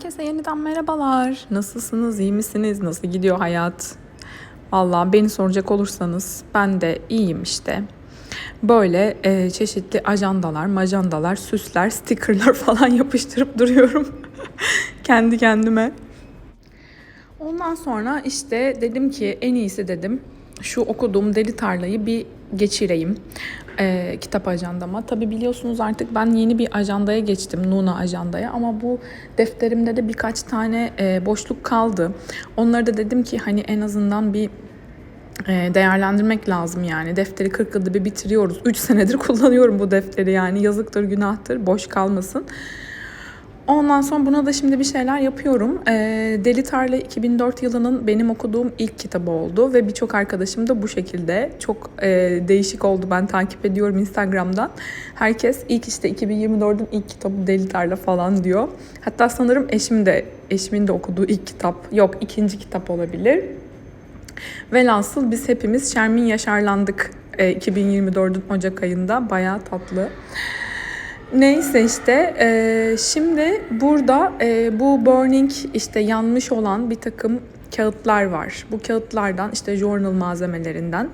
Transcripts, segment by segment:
Herkese yeniden merhabalar. Nasılsınız? iyi misiniz? Nasıl gidiyor hayat? Vallahi beni soracak olursanız ben de iyiyim işte. Böyle e, çeşitli ajandalar, majandalar, süsler, stickerlar falan yapıştırıp duruyorum. Kendi kendime. Ondan sonra işte dedim ki en iyisi dedim şu okuduğum Deli Tarla'yı bir geçireyim e, kitap ajandama. Tabi biliyorsunuz artık ben yeni bir ajandaya geçtim Nuna ajandaya ama bu defterimde de birkaç tane e, boşluk kaldı. Onları da dedim ki hani en azından bir e, değerlendirmek lazım yani. Defteri 40 yılda bir bitiriyoruz. 3 senedir kullanıyorum bu defteri yani. Yazıktır, günahtır, boş kalmasın. Ondan sonra buna da şimdi bir şeyler yapıyorum. E, Deli Tarla 2004 yılının benim okuduğum ilk kitabı oldu ve birçok arkadaşım da bu şekilde çok e, değişik oldu. Ben takip ediyorum Instagram'dan. Herkes ilk işte 2024'ün ilk kitabı Deli Tarla falan diyor. Hatta sanırım eşim de eşimin de okuduğu ilk kitap. Yok ikinci kitap olabilir. Velhasıl biz hepimiz Şermin yaşarlandık e, 2024'ün Ocak ayında. Bayağı tatlı. Neyse işte e, şimdi burada e, bu burning işte yanmış olan bir takım kağıtlar var. Bu kağıtlardan işte journal malzemelerinden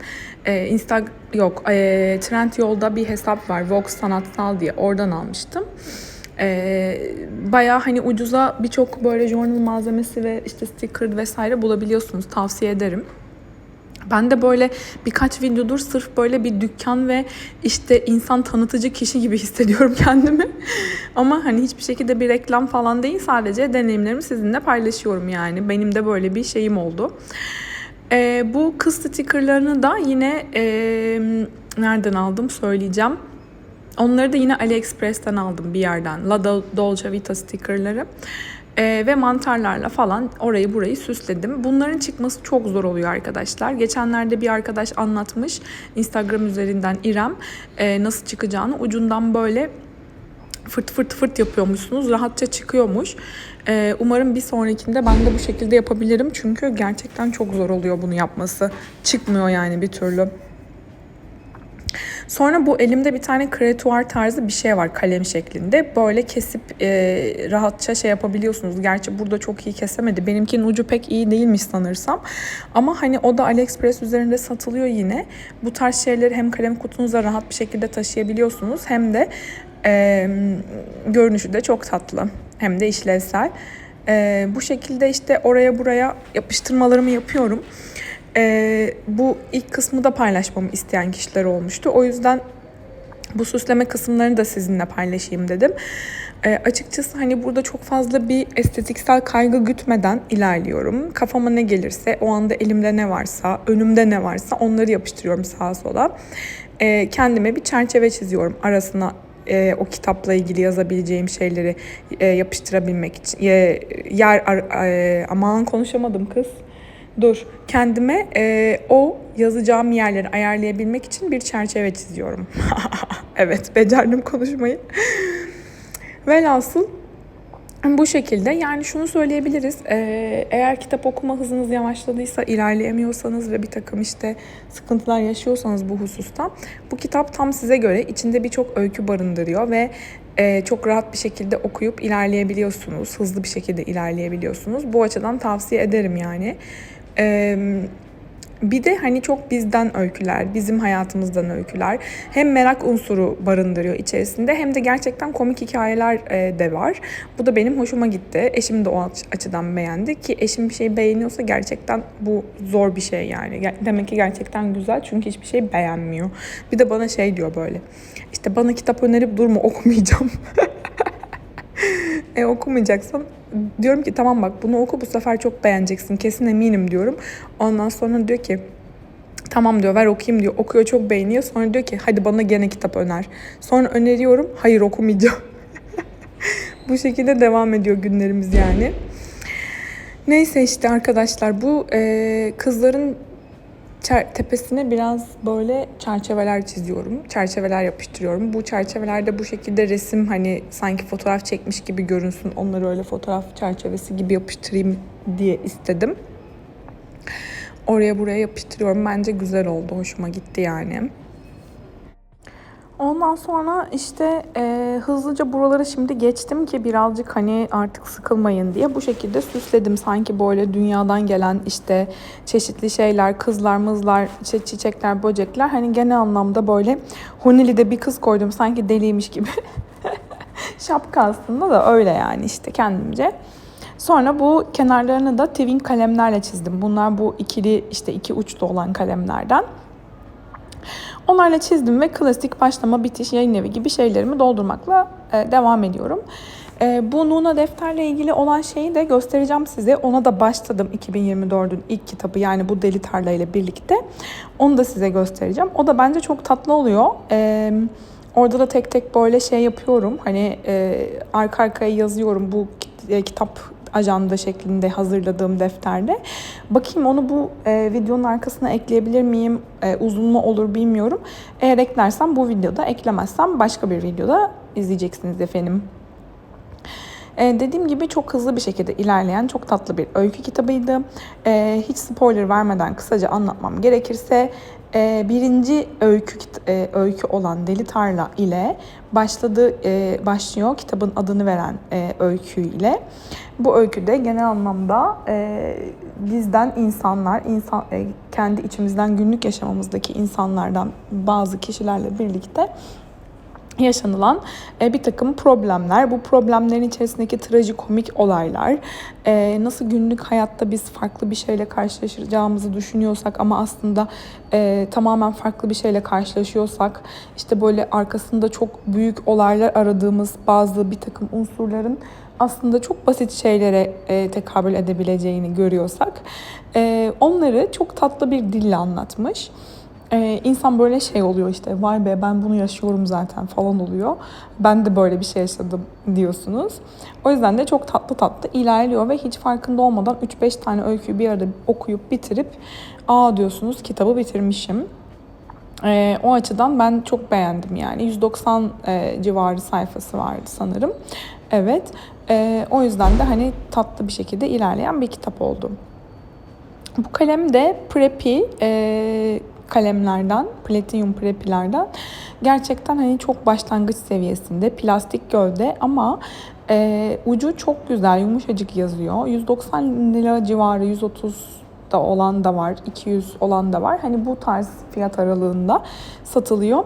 e, Insta yok e, Trendyol'da bir hesap var Vox Sanatsal diye oradan almıştım. E, bayağı hani ucuza birçok böyle journal malzemesi ve işte sticker vesaire bulabiliyorsunuz. Tavsiye ederim. Ben de böyle birkaç videodur sırf böyle bir dükkan ve işte insan tanıtıcı kişi gibi hissediyorum kendimi. Ama hani hiçbir şekilde bir reklam falan değil sadece deneyimlerimi sizinle paylaşıyorum yani. Benim de böyle bir şeyim oldu. Ee, bu kız stickerlarını da yine e, nereden aldım söyleyeceğim. Onları da yine AliExpress'ten aldım bir yerden. La Dolce Vita stickerları. Ee, ve mantarlarla falan orayı burayı süsledim. Bunların çıkması çok zor oluyor arkadaşlar. Geçenlerde bir arkadaş anlatmış Instagram üzerinden İrem e, nasıl çıkacağını ucundan böyle fırt fırt fırt yapıyormuşsunuz. Rahatça çıkıyormuş. Ee, umarım bir sonrakinde ben de bu şekilde yapabilirim. Çünkü gerçekten çok zor oluyor bunu yapması. Çıkmıyor yani bir türlü. Sonra bu elimde bir tane kreatuar tarzı bir şey var kalem şeklinde. Böyle kesip e, rahatça şey yapabiliyorsunuz. Gerçi burada çok iyi kesemedi. Benimkinin ucu pek iyi değilmiş sanırsam. Ama hani o da AliExpress üzerinde satılıyor yine. Bu tarz şeyleri hem kalem kutunuza rahat bir şekilde taşıyabiliyorsunuz. Hem de e, görünüşü de çok tatlı. Hem de işlevsel. E, bu şekilde işte oraya buraya yapıştırmalarımı yapıyorum. Ee, bu ilk kısmı da paylaşmamı isteyen kişiler olmuştu. O yüzden bu süsleme kısımlarını da sizinle paylaşayım dedim. E, açıkçası hani burada çok fazla bir estetiksel kaygı gütmeden ilerliyorum. Kafama ne gelirse, o anda elimde ne varsa, önümde ne varsa onları yapıştırıyorum sağa sola. E, kendime bir çerçeve çiziyorum arasına e, o kitapla ilgili yazabileceğim şeyleri e, yapıştırabilmek için. E, yer e, aman konuşamadım kız. Dur kendime e, o yazacağım yerleri ayarlayabilmek için bir çerçeve çiziyorum. evet becerdim konuşmayı. Velhasıl bu şekilde yani şunu söyleyebiliriz ee, eğer kitap okuma hızınız yavaşladıysa ilerleyemiyorsanız ve bir takım işte sıkıntılar yaşıyorsanız bu hususta bu kitap tam size göre içinde birçok öykü barındırıyor ve e, çok rahat bir şekilde okuyup ilerleyebiliyorsunuz hızlı bir şekilde ilerleyebiliyorsunuz bu açıdan tavsiye ederim yani. Ee, bir de hani çok bizden öyküler, bizim hayatımızdan öyküler. Hem merak unsuru barındırıyor içerisinde hem de gerçekten komik hikayeler de var. Bu da benim hoşuma gitti. Eşim de o açıdan beğendi ki eşim bir şey beğeniyorsa gerçekten bu zor bir şey yani. Demek ki gerçekten güzel çünkü hiçbir şey beğenmiyor. Bir de bana şey diyor böyle. İşte bana kitap önerip durma okumayacağım. E okumayacaksan diyorum ki tamam bak bunu oku bu sefer çok beğeneceksin kesin eminim diyorum. Ondan sonra diyor ki tamam diyor ver okuyayım diyor. Okuyor çok beğeniyor. Sonra diyor ki hadi bana gene kitap öner. Sonra öneriyorum hayır okumayacağım. bu şekilde devam ediyor günlerimiz yani. Neyse işte arkadaşlar bu e, kızların tepesine biraz böyle çerçeveler çiziyorum. Çerçeveler yapıştırıyorum. Bu çerçevelerde bu şekilde resim hani sanki fotoğraf çekmiş gibi görünsün. Onları öyle fotoğraf çerçevesi gibi yapıştırayım diye istedim. Oraya buraya yapıştırıyorum. Bence güzel oldu. Hoşuma gitti yani. Ondan sonra işte e, hızlıca buraları şimdi geçtim ki birazcık hani artık sıkılmayın diye bu şekilde süsledim. Sanki böyle dünyadan gelen işte çeşitli şeyler, kızlar, mızlar, işte çiçekler, böcekler. Hani genel anlamda böyle Hunili'de bir kız koydum sanki deliymiş gibi. Şapka aslında da öyle yani işte kendimce. Sonra bu kenarlarını da twin kalemlerle çizdim. Bunlar bu ikili işte iki uçlu olan kalemlerden. Onlarla çizdim ve klasik başlama, bitiş, yayın evi gibi şeylerimi doldurmakla e, devam ediyorum. E, bu Nuna defterle ilgili olan şeyi de göstereceğim size. Ona da başladım 2024'ün ilk kitabı yani bu Deli Tarla ile birlikte. Onu da size göstereceğim. O da bence çok tatlı oluyor. E, orada da tek tek böyle şey yapıyorum. Hani arka arkaya yazıyorum bu kitap ajanda şeklinde hazırladığım defterde. Bakayım onu bu e, videonun arkasına ekleyebilir miyim? E, uzun mu olur bilmiyorum. Eğer eklersem bu videoda, eklemezsem başka bir videoda izleyeceksiniz efendim. Ee, dediğim gibi çok hızlı bir şekilde ilerleyen çok tatlı bir öykü kitabıydı. Ee, hiç spoiler vermeden kısaca anlatmam gerekirse e, birinci öykü e, öykü olan Deli Tarla ile başladı e, başlıyor kitabın adını veren e, öykü ile. Bu öyküde genel anlamda e, bizden insanlar, insan e, kendi içimizden günlük yaşamımızdaki insanlardan bazı kişilerle birlikte yaşanılan e, bir takım problemler, bu problemlerin içerisindeki trajikomik olaylar, e, nasıl günlük hayatta biz farklı bir şeyle karşılaşacağımızı düşünüyorsak ama aslında e, tamamen farklı bir şeyle karşılaşıyorsak, işte böyle arkasında çok büyük olaylar aradığımız bazı bir takım unsurların aslında çok basit şeylere e, tekabül edebileceğini görüyorsak, e, onları çok tatlı bir dille anlatmış e, insan böyle şey oluyor işte vay be ben bunu yaşıyorum zaten falan oluyor. Ben de böyle bir şey yaşadım diyorsunuz. O yüzden de çok tatlı tatlı ilerliyor ve hiç farkında olmadan 3-5 tane öyküyü bir arada okuyup bitirip aa diyorsunuz kitabı bitirmişim. E, o açıdan ben çok beğendim yani 190 e, civarı sayfası vardı sanırım. Evet e, o yüzden de hani tatlı bir şekilde ilerleyen bir kitap oldu. Bu kalem de Preppy e, kalemlerden, platinyum prepilerden gerçekten hani çok başlangıç seviyesinde plastik gövde ama e, ucu çok güzel yumuşacık yazıyor. 190 lira civarı 130 da olan da var, 200 olan da var. Hani bu tarz fiyat aralığında satılıyor.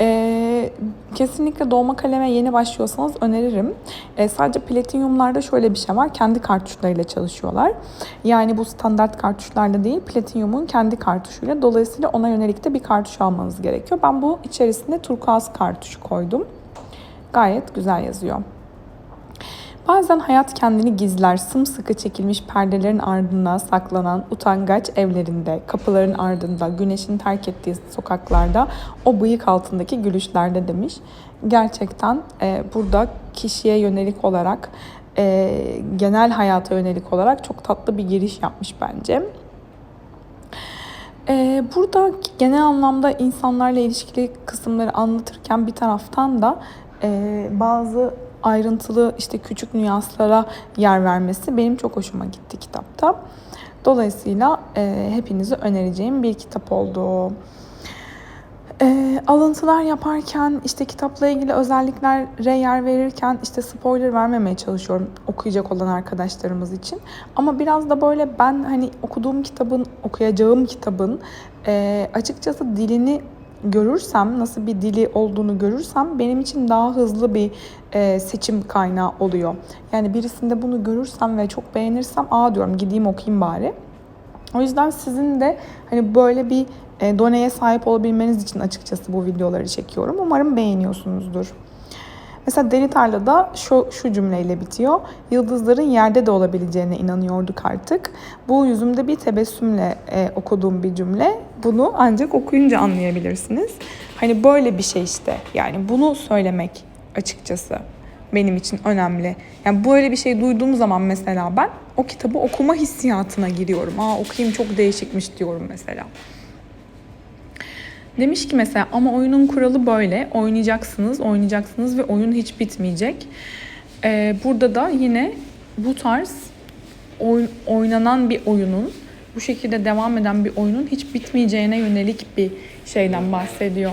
Ee, kesinlikle dolma kaleme yeni başlıyorsanız öneririm. Ee, sadece platinyumlarda şöyle bir şey var. Kendi kartuşlarıyla çalışıyorlar. Yani bu standart kartuşlarla değil, platinyumun kendi kartuşuyla. Dolayısıyla ona yönelik de bir kartuş almanız gerekiyor. Ben bu içerisinde turkuaz kartuşu koydum. Gayet güzel yazıyor. Bazen hayat kendini gizler, sımsıkı çekilmiş perdelerin ardına saklanan utangaç evlerinde, kapıların ardında, güneşin terk ettiği sokaklarda, o bıyık altındaki gülüşlerde demiş. Gerçekten e, burada kişiye yönelik olarak, e, genel hayata yönelik olarak çok tatlı bir giriş yapmış bence. Ee, burada genel anlamda insanlarla ilişkili kısımları anlatırken bir taraftan da e, bazı ayrıntılı işte küçük nüanslara yer vermesi benim çok hoşuma gitti kitapta. Dolayısıyla e, hepinize önereceğim bir kitap oldu. E, alıntılar yaparken işte kitapla ilgili özelliklere yer verirken işte spoiler vermemeye çalışıyorum okuyacak olan arkadaşlarımız için. Ama biraz da böyle ben hani okuduğum kitabın, okuyacağım kitabın e, açıkçası dilini görürsem, nasıl bir dili olduğunu görürsem benim için daha hızlı bir e, seçim kaynağı oluyor. Yani birisinde bunu görürsem ve çok beğenirsem aa diyorum gideyim okuyayım bari. O yüzden sizin de hani böyle bir e, doneye sahip olabilmeniz için açıkçası bu videoları çekiyorum. Umarım beğeniyorsunuzdur. Mesela Deli Tarla'da şu, şu cümleyle bitiyor. Yıldızların yerde de olabileceğine inanıyorduk artık. Bu yüzümde bir tebessümle e, okuduğum bir cümle. Bunu ancak okuyunca anlayabilirsiniz. Hani böyle bir şey işte. Yani bunu söylemek açıkçası benim için önemli. Yani böyle bir şey duyduğum zaman mesela ben o kitabı okuma hissiyatına giriyorum. Aa okuyayım çok değişikmiş diyorum mesela. Demiş ki mesela ama oyunun kuralı böyle. Oynayacaksınız, oynayacaksınız ve oyun hiç bitmeyecek. Ee, burada da yine bu tarz oy, oynanan bir oyunun, bu şekilde devam eden bir oyunun hiç bitmeyeceğine yönelik bir şeyden bahsediyor.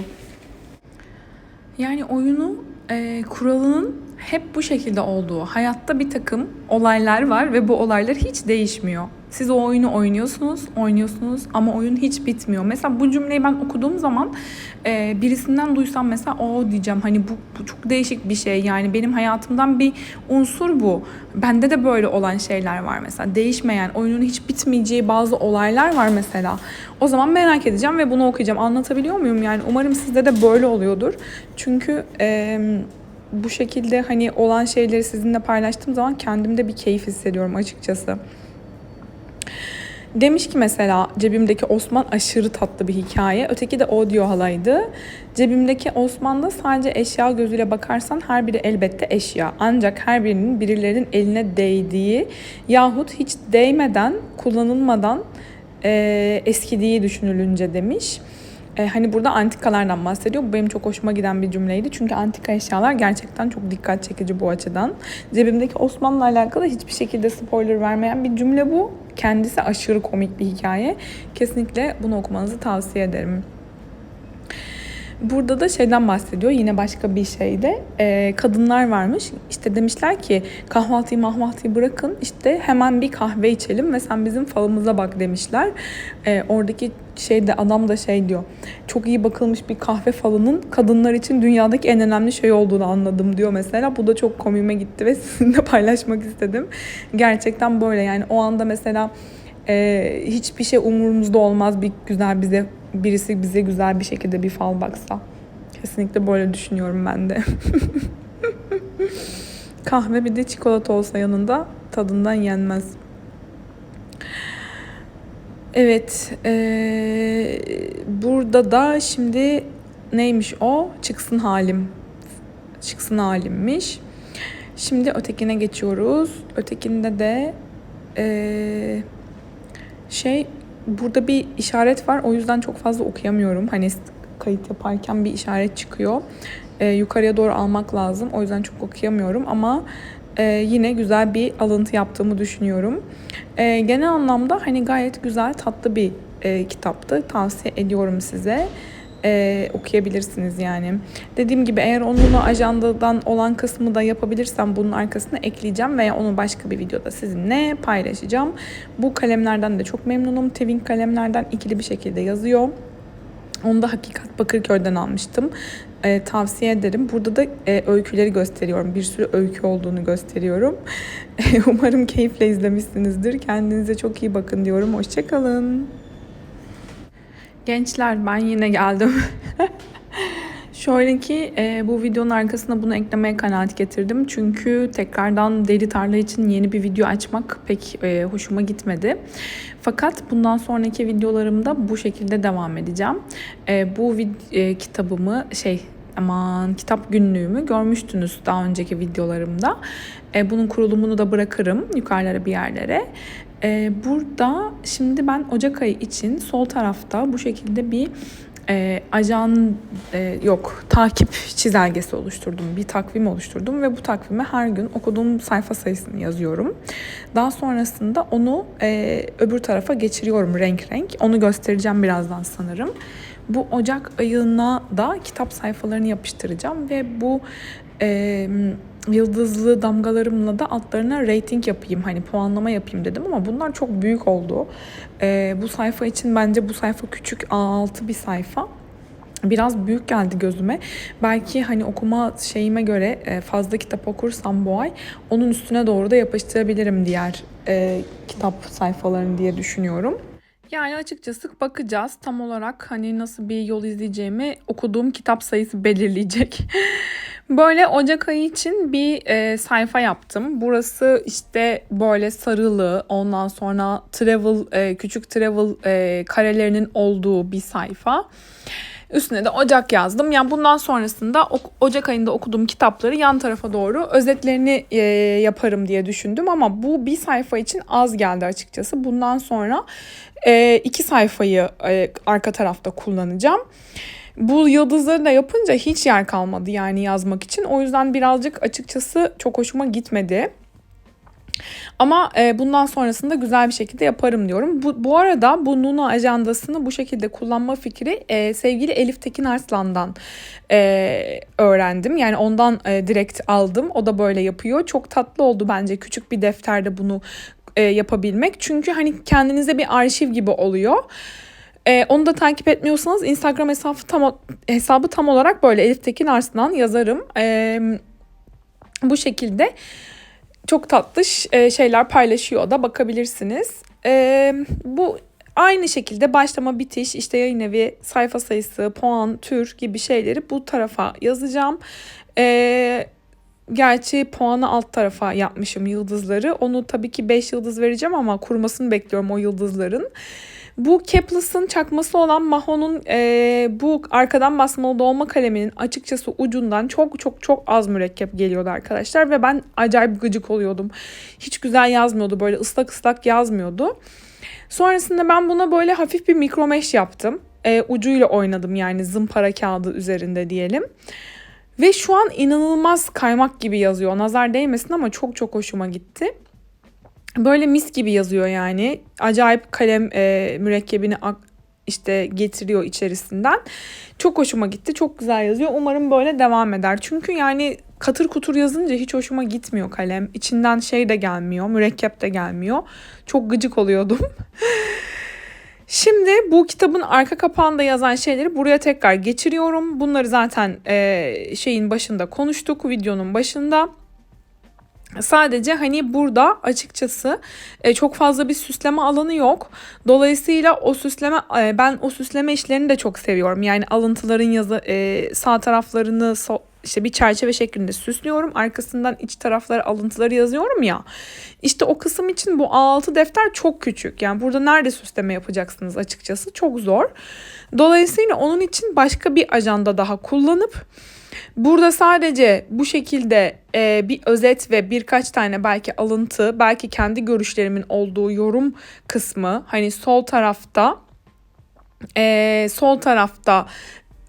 Yani oyunu e, kuralının hep bu şekilde olduğu, hayatta bir takım olaylar var ve bu olaylar hiç değişmiyor. Siz o oyunu oynuyorsunuz, oynuyorsunuz ama oyun hiç bitmiyor. Mesela bu cümleyi ben okuduğum zaman e, birisinden duysam mesela o diyeceğim hani bu, bu çok değişik bir şey. Yani benim hayatımdan bir unsur bu. Bende de böyle olan şeyler var mesela. Değişmeyen, oyunun hiç bitmeyeceği bazı olaylar var mesela. O zaman merak edeceğim ve bunu okuyacağım. Anlatabiliyor muyum? Yani umarım sizde de böyle oluyordur. Çünkü... E, bu şekilde hani olan şeyleri sizinle paylaştığım zaman kendimde bir keyif hissediyorum açıkçası. Demiş ki mesela cebimdeki Osman aşırı tatlı bir hikaye. Öteki de audio halaydı. Cebimdeki Osman'da sadece eşya gözüyle bakarsan her biri elbette eşya. Ancak her birinin birilerinin eline değdiği yahut hiç değmeden, kullanılmadan e, eskidiği düşünülünce demiş. E, hani burada antikalardan bahsediyor. Bu benim çok hoşuma giden bir cümleydi. Çünkü antika eşyalar gerçekten çok dikkat çekici bu açıdan. Cebimdeki Osman'la alakalı hiçbir şekilde spoiler vermeyen bir cümle bu. Kendisi aşırı komik bir hikaye. Kesinlikle bunu okumanızı tavsiye ederim. Burada da şeyden bahsediyor yine başka bir şeyde e, kadınlar varmış işte demişler ki kahvaltıyı mahvaltıyı bırakın işte hemen bir kahve içelim ve sen bizim falımıza bak demişler. E, oradaki şeyde adam da şey diyor çok iyi bakılmış bir kahve falının kadınlar için dünyadaki en önemli şey olduğunu anladım diyor mesela. Bu da çok komime gitti ve sizinle paylaşmak istedim. Gerçekten böyle yani o anda mesela e, hiçbir şey umurumuzda olmaz bir güzel bize birisi bize güzel bir şekilde bir fal baksa. Kesinlikle böyle düşünüyorum ben de. Kahve bir de çikolata olsa yanında tadından yenmez. Evet, ee, burada da şimdi neymiş o? Çıksın halim. Çıksın halimmiş. Şimdi ötekine geçiyoruz. Ötekinde de ee, şey burada bir işaret var. O yüzden çok fazla okuyamıyorum. Hani kayıt yaparken bir işaret çıkıyor. E, yukarıya doğru almak lazım. O yüzden çok okuyamıyorum ama e, yine güzel bir alıntı yaptığımı düşünüyorum. E, genel anlamda hani gayet güzel, tatlı bir e, kitaptı. Tavsiye ediyorum size e, okuyabilirsiniz yani. Dediğim gibi eğer onunla ajandadan olan kısmı da yapabilirsem bunun arkasına ekleyeceğim veya onu başka bir videoda sizinle paylaşacağım. Bu kalemlerden de çok memnunum. Tevin kalemlerden ikili bir şekilde yazıyor. Onu da Hakikat Bakırköy'den almıştım. E, tavsiye ederim. Burada da e, öyküleri gösteriyorum. Bir sürü öykü olduğunu gösteriyorum. Umarım keyifle izlemişsinizdir. Kendinize çok iyi bakın diyorum. Hoşçakalın. Gençler ben yine geldim. Şöyle ki e, bu videonun arkasına bunu eklemeye kanaat getirdim. Çünkü tekrardan deli tarla için yeni bir video açmak pek e, hoşuma gitmedi. Fakat bundan sonraki videolarımda bu şekilde devam edeceğim. E, bu e, kitabımı şey aman kitap günlüğümü görmüştünüz daha önceki videolarımda. E, bunun kurulumunu da bırakırım yukarılara bir yerlere. E, burada şimdi ben Ocak ayı için sol tarafta bu şekilde bir e, ajan e, yok takip çizelgesi oluşturdum. Bir takvim oluşturdum ve bu takvime her gün okuduğum sayfa sayısını yazıyorum. Daha sonrasında onu e, öbür tarafa geçiriyorum renk renk. Onu göstereceğim birazdan sanırım. Bu Ocak ayına da kitap sayfalarını yapıştıracağım ve bu e, yıldızlı damgalarımla da altlarına rating yapayım hani puanlama yapayım dedim ama bunlar çok büyük oldu. E, bu sayfa için bence bu sayfa küçük A6 bir sayfa biraz büyük geldi gözüme. Belki hani okuma şeyime göre e, fazla kitap okursam bu ay onun üstüne doğru da yapıştırabilirim diğer e, kitap sayfalarını diye düşünüyorum. Yani açıkçası bakacağız tam olarak hani nasıl bir yol izleyeceğimi okuduğum kitap sayısı belirleyecek. böyle Ocak ayı için bir e, sayfa yaptım. Burası işte böyle sarılı ondan sonra travel e, küçük travel e, karelerinin olduğu bir sayfa. Üstüne de Ocak yazdım. Yani bundan sonrasında Ocak ayında okuduğum kitapları yan tarafa doğru özetlerini e, yaparım diye düşündüm ama bu bir sayfa için az geldi açıkçası. Bundan sonra e, iki sayfayı e, arka tarafta kullanacağım. Bu yıldızları da yapınca hiç yer kalmadı yani yazmak için. O yüzden birazcık açıkçası çok hoşuma gitmedi. Ama e, bundan sonrasında güzel bir şekilde yaparım diyorum. Bu, bu arada bu Nuno ajandasını bu şekilde kullanma fikri e, sevgili Elif Tekin Arslan'dan e, öğrendim. Yani ondan e, direkt aldım. O da böyle yapıyor. Çok tatlı oldu bence küçük bir defterde bunu e, yapabilmek. Çünkü hani kendinize bir arşiv gibi oluyor. Ee, onu da takip etmiyorsanız Instagram hesabı tam hesabı tam olarak böyle Elif Tekin Arslan yazarım. Ee, bu şekilde çok tatlı e, şeyler paylaşıyor da bakabilirsiniz. Ee, bu aynı şekilde başlama bitiş işte yayın evi sayfa sayısı puan tür gibi şeyleri bu tarafa yazacağım. Ee, Gerçi puanı alt tarafa yapmışım yıldızları. Onu tabii ki 5 yıldız vereceğim ama kurumasını bekliyorum o yıldızların. Bu Keplus'ın çakması olan Maho'nun e, bu arkadan basmalı dolma kaleminin açıkçası ucundan çok çok çok az mürekkep geliyordu arkadaşlar. Ve ben acayip gıcık oluyordum. Hiç güzel yazmıyordu böyle ıslak ıslak yazmıyordu. Sonrasında ben buna böyle hafif bir mikromeş yaptım. E, ucuyla oynadım yani zımpara kağıdı üzerinde diyelim. Ve şu an inanılmaz kaymak gibi yazıyor. Nazar değmesin ama çok çok hoşuma gitti. Böyle mis gibi yazıyor yani. Acayip kalem e, mürekkebini işte getiriyor içerisinden. Çok hoşuma gitti. Çok güzel yazıyor. Umarım böyle devam eder. Çünkü yani katır kutur yazınca hiç hoşuma gitmiyor kalem. İçinden şey de gelmiyor. Mürekkep de gelmiyor. Çok gıcık oluyordum. Şimdi bu kitabın arka kapağında yazan şeyleri buraya tekrar geçiriyorum. Bunları zaten e, şeyin başında konuştuk, videonun başında. Sadece hani burada açıkçası e, çok fazla bir süsleme alanı yok. Dolayısıyla o süsleme e, ben o süsleme işlerini de çok seviyorum. Yani alıntıların yazı e, sağ taraflarını işte bir çerçeve şeklinde süslüyorum. Arkasından iç tarafları alıntıları yazıyorum ya. İşte o kısım için bu A6 defter çok küçük. Yani burada nerede süsleme yapacaksınız açıkçası çok zor. Dolayısıyla onun için başka bir ajanda daha kullanıp Burada sadece bu şekilde e, bir özet ve birkaç tane belki alıntı, belki kendi görüşlerimin olduğu yorum kısmı hani sol tarafta e, sol tarafta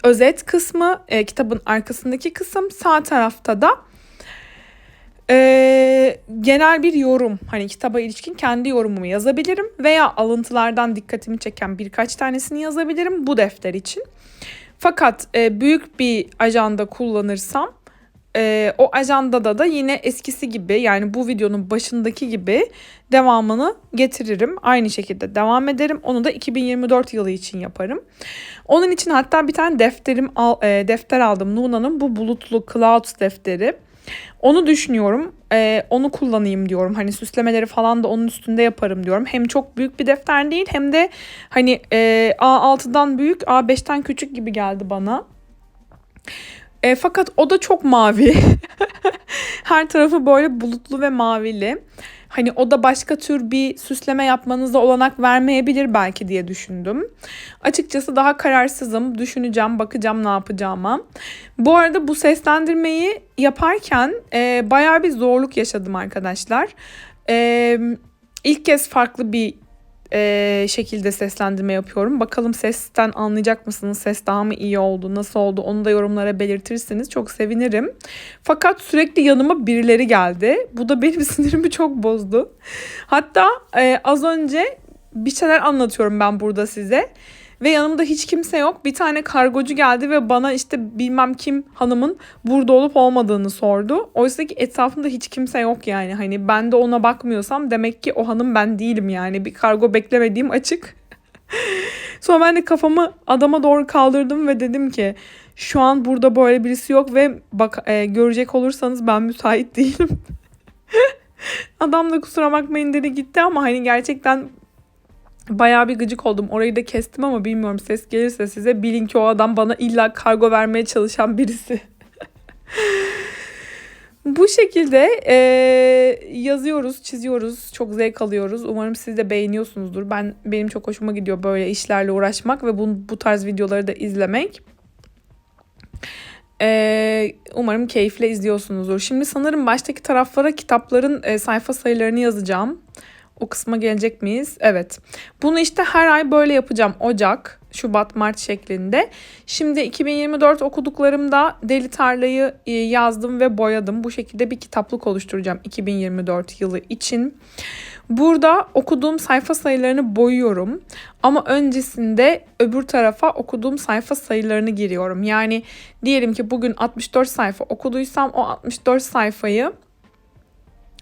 özet kısmı, e, kitabın arkasındaki kısım, sağ tarafta da e, genel bir yorum hani kitaba ilişkin kendi yorumumu yazabilirim veya alıntılardan dikkatimi çeken birkaç tanesini yazabilirim bu defter için. Fakat e, büyük bir ajanda kullanırsam e, o ajandada da yine eskisi gibi yani bu videonun başındaki gibi devamını getiririm. Aynı şekilde devam ederim. Onu da 2024 yılı için yaparım. Onun için hatta bir tane defterim al, e, defter aldım. Nuna'nın bu bulutlu Clouds defteri. Onu düşünüyorum. E, onu kullanayım diyorum. Hani süslemeleri falan da onun üstünde yaparım diyorum. Hem çok büyük bir defter değil hem de hani e, A6'dan büyük A5'ten küçük gibi geldi bana. E, fakat o da çok mavi. Her tarafı böyle bulutlu ve mavili. Hani o da başka tür bir süsleme yapmanıza olanak vermeyebilir belki diye düşündüm. Açıkçası daha kararsızım. Düşüneceğim, bakacağım ne yapacağıma. Bu arada bu seslendirmeyi yaparken e, bayağı bir zorluk yaşadım arkadaşlar. E, ilk kez farklı bir e, şekilde seslendirme yapıyorum. Bakalım sesten anlayacak mısınız? Ses daha mı iyi oldu? Nasıl oldu? Onu da yorumlara belirtirsiniz. Çok sevinirim. Fakat sürekli yanıma birileri geldi. Bu da benim sinirimi çok bozdu. Hatta e, az önce bir şeyler anlatıyorum ben burada size. Ve yanımda hiç kimse yok. Bir tane kargocu geldi ve bana işte bilmem kim hanımın burada olup olmadığını sordu. Oysa ki etrafımda hiç kimse yok yani. Hani ben de ona bakmıyorsam demek ki o hanım ben değilim yani. Bir kargo beklemediğim açık. Sonra ben de kafamı adama doğru kaldırdım ve dedim ki şu an burada böyle birisi yok ve bak e, görecek olursanız ben müsait değilim. Adam da kusura bakmayın dedi gitti ama hani gerçekten Bayağı bir gıcık oldum. Orayı da kestim ama bilmiyorum ses gelirse size bilin ki o adam bana illa kargo vermeye çalışan birisi. Bu şekilde e, yazıyoruz, çiziyoruz, çok zevk alıyoruz. Umarım siz de beğeniyorsunuzdur. Ben benim çok hoşuma gidiyor böyle işlerle uğraşmak ve bu, bu tarz videoları da izlemek. E, umarım keyifle izliyorsunuzdur. Şimdi sanırım baştaki taraflara kitapların e, sayfa sayılarını yazacağım. O kısma gelecek miyiz? Evet. Bunu işte her ay böyle yapacağım. Ocak, Şubat, Mart şeklinde. Şimdi 2024 okuduklarımda Deli Tarla'yı e, yazdım ve boyadım. Bu şekilde bir kitaplık oluşturacağım 2024 yılı için. Burada okuduğum sayfa sayılarını boyuyorum. Ama öncesinde öbür tarafa okuduğum sayfa sayılarını giriyorum. Yani diyelim ki bugün 64 sayfa okuduysam o 64 sayfayı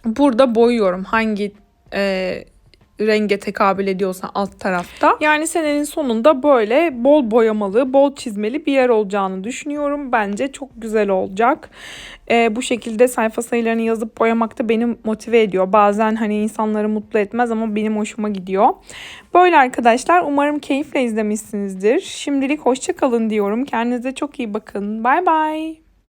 burada boyuyorum. Hangi e, renge tekabül ediyorsa alt tarafta. Yani senenin sonunda böyle bol boyamalı, bol çizmeli bir yer olacağını düşünüyorum. Bence çok güzel olacak. Ee, bu şekilde sayfa sayılarını yazıp boyamak da beni motive ediyor. Bazen hani insanları mutlu etmez ama benim hoşuma gidiyor. Böyle arkadaşlar umarım keyifle izlemişsinizdir. Şimdilik hoşça kalın diyorum. Kendinize çok iyi bakın. Bay bay.